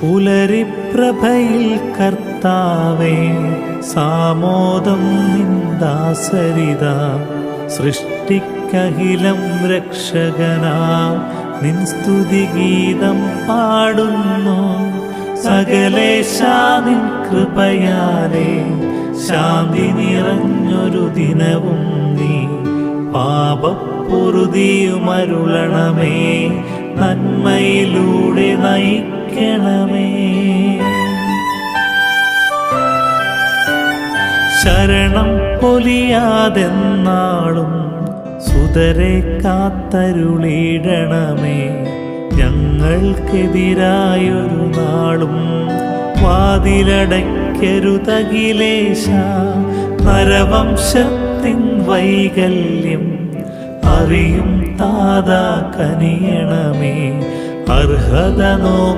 പുലരിപ്രഭയിൽ കർത്താവേ സാമോദം നിന്ദാസരിത സൃഷ്ടിക്കഹിലം രക്ഷകനാ. നിൻ സ്തുതിഗീതം പാടുന്നു. സകലേശാ നിൻ കൃപയാലേ ശാന്തി നിറഞ്ഞൊരു ദിനവും നീ. പാപപ്പൊറുതിയുമരുളണമേ നന്മയിലൂടെ നയിക്കണമേ ശരണം പൊലിയാതെന്നാളും സുതരെ കാത്തരുളിടണമേ. ഞങ്ങൾക്കെതിരായൊരു നാളും വാതിലടയ്ക്കരുതകിലേശ. നരവംശത്തിൻ വൈകല്യം അറിയും താതാ കനിയണമേ. അർഹത നോക്കിയണയ്ക്കണമേ